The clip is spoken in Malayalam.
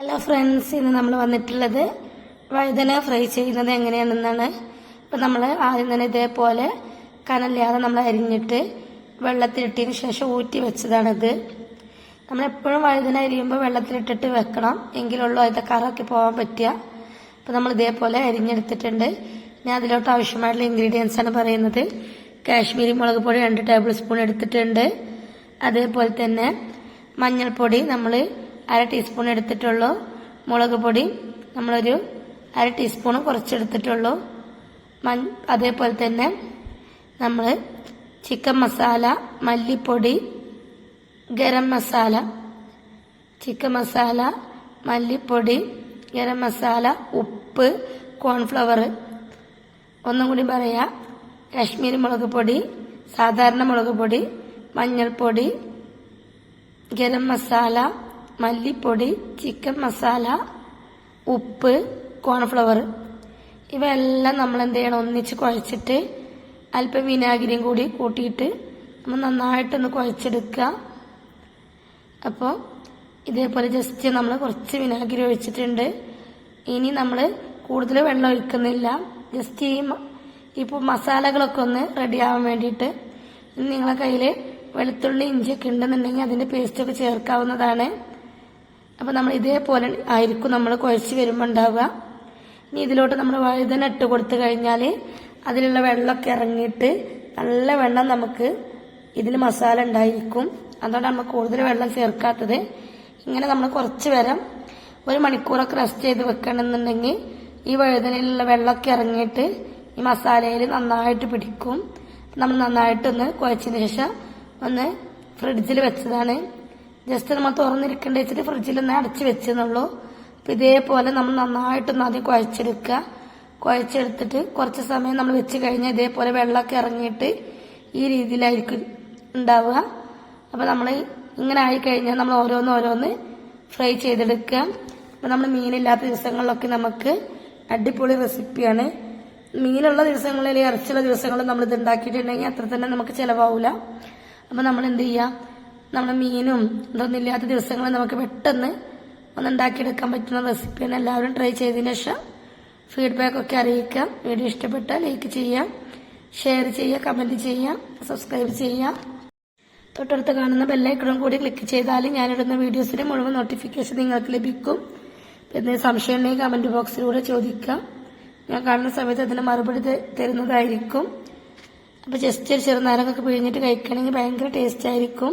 ഹലോ ഫ്രണ്ട്സ് ഇന്ന് നമ്മൾ വന്നിട്ടുള്ളത് വഴുതന ഫ്രൈ ചെയ്യുന്നത് എങ്ങനെയാണെന്നാണ്. ഇപ്പം നമ്മൾ ആദ്യം തന്നെ ഇതേപോലെ കനല്ലാതെ നമ്മൾ അരിഞ്ഞിട്ട് വെള്ളത്തിലിട്ടതിന് ശേഷം ഊറ്റി വെച്ചതാണിത്. നമ്മളെപ്പോഴും വഴുതന അരിയുമ്പോൾ വെള്ളത്തിലിട്ടിട്ട് വെക്കണം. എങ്കിലുള്ളൂ അതിന്റെ കറക്കി പോകാൻ പറ്റുക. അപ്പം നമ്മൾ ഇതേപോലെ അരിഞ്ഞെടുത്തിട്ടുണ്ട്. ഞാൻ അതിലോട്ട് ആവശ്യമായിട്ടുള്ള ഇൻഗ്രീഡിയൻസ് ആണ് പറയുന്നത്. കാശ്മീരി മുളക് പൊടി രണ്ട് ടേബിൾ സ്പൂൺ എടുത്തിട്ടുണ്ട്. അതേപോലെ തന്നെ മഞ്ഞൾപ്പൊടി നമ്മൾ അര ടീസ്പൂൺ എടുത്തിട്ടുള്ളൂ. മുളക് പൊടി നമ്മളൊരു അര ടീസ്പൂൺ കുറച്ചെടുത്തിട്ടുള്ളൂ. മൻ അതേപോലെ തന്നെ നമ്മൾ ചിക്കൻ മസാല മല്ലിപ്പൊടി ഗരം മസാല ചിക്കൻ മസാല മല്ലിപ്പൊടി ഗരം മസാല ഉപ്പ് കോൺഫ്ലവർ. ഒന്നും കൂടി പറയാം. കാശ്മീരി മുളക് പൊടി സാധാരണ മുളക് പൊടി മഞ്ഞൾപ്പൊടി ഗരം മസാല മല്ലിപ്പൊടി ചിക്കൻ മസാല ഉപ്പ് കോൺഫ്ലവർ. ഇവയെല്ലാം നമ്മൾ എന്ത് ചെയ്യണം ഒന്നിച്ച് കുഴച്ചിട്ട് അല്പം വിനാഗിരിയും കൂടി കൂട്ടിയിട്ട് നമ്മൾ നന്നായിട്ടൊന്ന് കുഴച്ചെടുക്കുക. അപ്പോൾ ഇതേപോലെ ജസ്റ്റ് നമ്മൾ കുറച്ച് വിനാഗിരി ഒഴിച്ചിട്ടുണ്ട്. ഇനി നമ്മൾ കൂടുതൽ വെള്ളം ഒഴിക്കുന്നില്ല. ജസ്റ്റ് ഈ ഇപ്പോൾ മസാലകളൊക്കെ ഒന്ന് റെഡിയാവാൻ വേണ്ടിയിട്ട് ഇനി നിങ്ങളെ കയ്യിൽ വെളുത്തുള്ളി ഇഞ്ചിയൊക്കെ ഉണ്ടെന്നുണ്ടെങ്കിൽ അതിന്റെ പേസ്റ്റൊക്കെ ചേർക്കാവുന്നതാണ്. അപ്പോൾ നമ്മൾ ഇതേപോലെ ആയിരിക്കും നമ്മൾ കുഴച്ച് വരുമ്പോൾ ഉണ്ടാവുക. ഇനി ഇതിലോട്ട് നമ്മൾ വഴുതന ഇട്ട് കൊടുത്തു കഴിഞ്ഞാൽ അതിലുള്ള വെള്ളമൊക്കെ ഇറങ്ങിയിട്ട് നല്ല വെള്ളം നമുക്ക് ഇതിൽ മസാല ഉണ്ടായിരിക്കും. അതുകൊണ്ട് നമ്മൾ കൂടുതൽ വെള്ളം ചേർക്കാത്തത്. ഇങ്ങനെ നമ്മൾ കുറച്ച് വരം ഒരു മണിക്കൂറൊക്കെ റെസ്റ്റ് ചെയ്ത് വെക്കണമെന്നുണ്ടെങ്കിൽ ഈ വഴുതനയിലുള്ള വെള്ളമൊക്കെ ഇറങ്ങിയിട്ട് ഈ മസാലയിൽ നന്നായിട്ട് പിടിക്കും. നമ്മൾ നന്നായിട്ടൊന്ന് കുഴച്ചതിന് ശേഷം ഒന്ന് ഫ്രിഡ്ജിൽ വെച്ചതാണ്. ജസ്റ്റ് നമ്മൾ തുറന്നിരിക്കേണ്ട വെച്ചിട്ട് ഫ്രിഡ്ജിൽ ഒന്ന് അടച്ച് വെച്ചെന്നുള്ളൂ. അപ്പം ഇതേപോലെ നമ്മൾ നന്നായിട്ടൊന്ന് ആദ്യം കുഴച്ചെടുക്കുക. കുഴച്ചെടുത്തിട്ട് കുറച്ച് സമയം നമ്മൾ വെച്ച് കഴിഞ്ഞാൽ ഇതേപോലെ വെള്ളമൊക്കെ ഇറങ്ങിയിട്ട് ഈ രീതിയിലായിരിക്കും ഉണ്ടാവുക. അപ്പോൾ നമ്മൾ ഇങ്ങനെ ആയി കഴിഞ്ഞാൽ നമ്മൾ ഓരോന്ന് ഓരോന്ന് ഫ്രൈ ചെയ്തെടുക്കുക. അപ്പം നമ്മൾ മീനില്ലാത്ത ദിവസങ്ങളിലൊക്കെ നമുക്ക് അടിപൊളി റെസിപ്പിയാണ്. മീനുള്ള ദിവസങ്ങളിൽ ഇറച്ചിയുള്ള ദിവസങ്ങളിൽ നമ്മൾ ഇത് ഉണ്ടാക്കിയിട്ടുണ്ടെങ്കിൽ അത്ര തന്നെ നമുക്ക് ചിലവാവില്ല അപ്പം നമ്മൾ എന്ത് ചെയ്യുക? നമ്മുടെ മീനും ഇതൊന്നും ഇല്ലാത്ത ദിവസങ്ങളിൽ നമുക്ക് പെട്ടെന്ന് ഒന്ന് ഉണ്ടാക്കിയെടുക്കാൻ പറ്റുന്ന റെസിപ്പിയാണ്. എല്ലാവരും ട്രൈ ചെയ്തതിന് ശേഷം ഫീഡ്ബാക്ക് ഒക്കെ അറിയിക്കാം വീഡിയോ ഇഷ്ടപ്പെട്ടാൽ ലൈക്ക് ചെയ്യാം ഷെയർ ചെയ്യുക കമന്റ് ചെയ്യാം സബ്സ്ക്രൈബ് ചെയ്യാം തൊട്ടടുത്ത് കാണുന്ന ബെല്ലൈക്കണും കൂടി ക്ലിക്ക് ചെയ്താൽ ഞാനിടുന്ന വീഡിയോസിന്റെ മുഴുവൻ നോട്ടിഫിക്കേഷൻ നിങ്ങൾക്ക് ലഭിക്കും. എന്തെങ്കിലും സംശയം ഉണ്ടെങ്കിൽ കമന്റ് ബോക്സിലൂടെ ചോദിക്കാം ഞാൻ കാണുന്ന സമയത്ത് അതിന് മറുപടി തരുന്നതായിരിക്കും. അപ്പോൾ ജസ്റ്റ് ഒരു പിഴിഞ്ഞിട്ട് കഴിക്കണമെങ്കിൽ ഭയങ്കര ടേസ്റ്റ് ആയിരിക്കും.